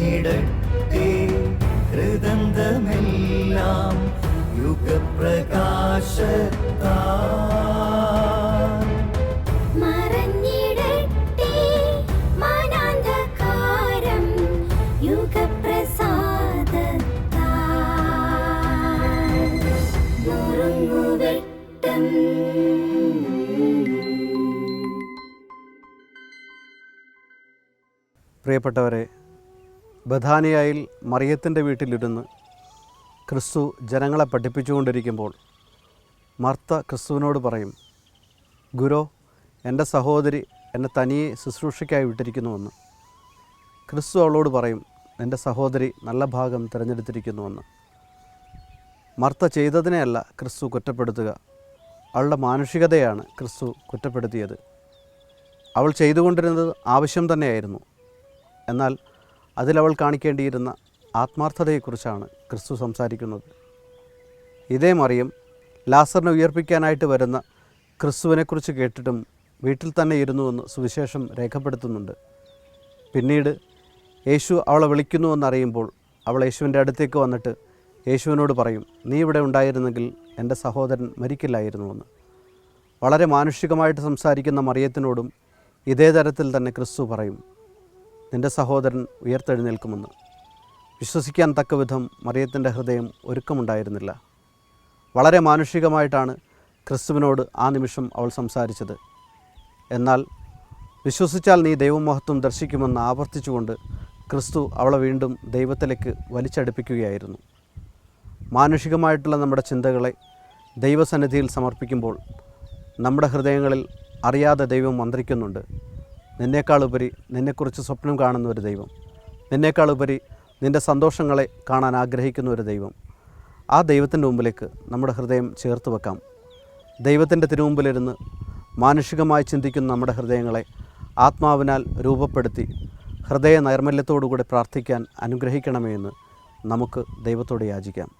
ഇറങ്ങിടട്ടെ ഹൃദന്തമെല്ലാം യുഗപ്രകാശത്താ പ്രിയപ്പെട്ടവരെ ബഥാനിയായിൽ മറിയത്തിന്റെ വീട്ടിലിരുന്ന് ക്രിസ്തു ജനങ്ങളെ പഠിപ്പിച്ചുകൊണ്ടിരിക്കുമ്പോൾ മർത്ത ക്രിസ്തുവിനോട് പറയും ഗുരു എന്റെ സഹോദരി എന്നെ തനിയെ ശുശ്രൂഷയ്ക്കായി വിട്ടിരിക്കുന്നുവെന്ന്. ക്രിസ്തു അവളോട് പറയും എന്റെ സഹോദരി നല്ല ഭാഗം തിരഞ്ഞെടുത്തിരിക്കുന്നുവെന്ന്. മർത്ത ചെയ്തതിനെയല്ല ക്രിസ്തു കുറ്റപ്പെടുത്തുക അവളുടെ മാനുഷികതയാണ് ക്രിസ്തു കുറ്റപ്പെടുത്തിയത്. അവൾ ചെയ്തുകൊണ്ടിരുന്നത് ആവശ്യം തന്നെയായിരുന്നു. എന്നാൽ അതിലവൾ കാണിക്കേണ്ടിയിരുന്ന ആത്മാർത്ഥതയെക്കുറിച്ചാണ് ക്രിസ്തു സംസാരിക്കുന്നത്. ഇതേ മറിയം ലാസറിനെ ഉയർപ്പിക്കാനായിട്ട് വരുന്ന ക്രിസ്തുവിനെക്കുറിച്ച് കേട്ടിട്ടും വീട്ടിൽ തന്നെ ഇരുന്നുവെന്ന് സുവിശേഷം രേഖപ്പെടുത്തുന്നുണ്ട്. പിന്നീട് യേശു അവളെ വിളിക്കുന്നുവെന്നറിയുമ്പോൾ അവൾ യേശുവിന്റെ അടുത്തേക്ക് വന്നിട്ട് യേശുവിനോട് പറയും നീ ഇവിടെ ഉണ്ടായിരുന്നെങ്കിൽ എന്റെ സഹോദരൻ മരിക്കില്ലായിരുന്നുവെന്ന്. വളരെ മാനുഷികമായിട്ട് സംസാരിക്കുന്ന മറിയത്തിനോടും ഇതേ തരത്തിൽ തന്നെ ക്രിസ്തു പറയും നിന്റെ സഹോദരൻ ഉയർത്തെഴുന്നേൽക്കുമെന്ന്. വിശ്വസിക്കാൻ തക്ക വിധം മറിയത്തിന്റെ ഹൃദയം ഒരുക്കമുണ്ടായിരുന്നില്ല. വളരെ മാനുഷികമായിട്ടാണ് ക്രിസ്തുവിനോട് ആ നിമിഷം അവൾ സംസാരിച്ചത്. എന്നാൽ വിശ്വസിച്ചാൽ നീ ദൈവമഹത്വം ദർശിക്കുമെന്ന് ആവർത്തിച്ചുകൊണ്ട് ക്രിസ്തു അവളെ വീണ്ടും ദൈവത്തിലേക്ക് വലിച്ചടുപ്പിക്കുകയായിരുന്നു. മാനുഷികമായിട്ടുള്ള നമ്മുടെ ചിന്തകളെ ദൈവസന്നിധിയിൽ സമർപ്പിക്കുമ്പോൾ നമ്മുടെ ഹൃദയങ്ങളിൽ അറിയാതെ ദൈവം മന്ത്രിക്കുന്നുണ്ട്. നിന്നേക്കാളുപരി നിന്നെക്കുറിച്ച് സ്വപ്നം കാണുന്ന ഒരു ദൈവം. നിന്നേക്കാളുപരി നിന്റെ സന്തോഷങ്ങളെ കാണാൻ ആഗ്രഹിക്കുന്ന ഒരു ദൈവം. ആ ദൈവത്തിന്റെ മുമ്പിലേക്ക് നമ്മുടെ ഹൃദയം ചേർത്ത് വെക്കാം. ദൈവത്തിന്റെ തിരുമുമ്പിലിരുന്ന് മാനുഷികമായി ചിന്തിക്കുന്ന നമ്മുടെ ഹൃദയങ്ങളെ ആത്മാവിനാൽ രൂപപ്പെടുത്തി ഹൃദയ നൈർമല്യത്തോടുകൂടി പ്രാർത്ഥിക്കാൻ അനുഗ്രഹിക്കണമേ എന്ന് നമുക്ക് ദൈവത്തോട് യാചിക്കാം.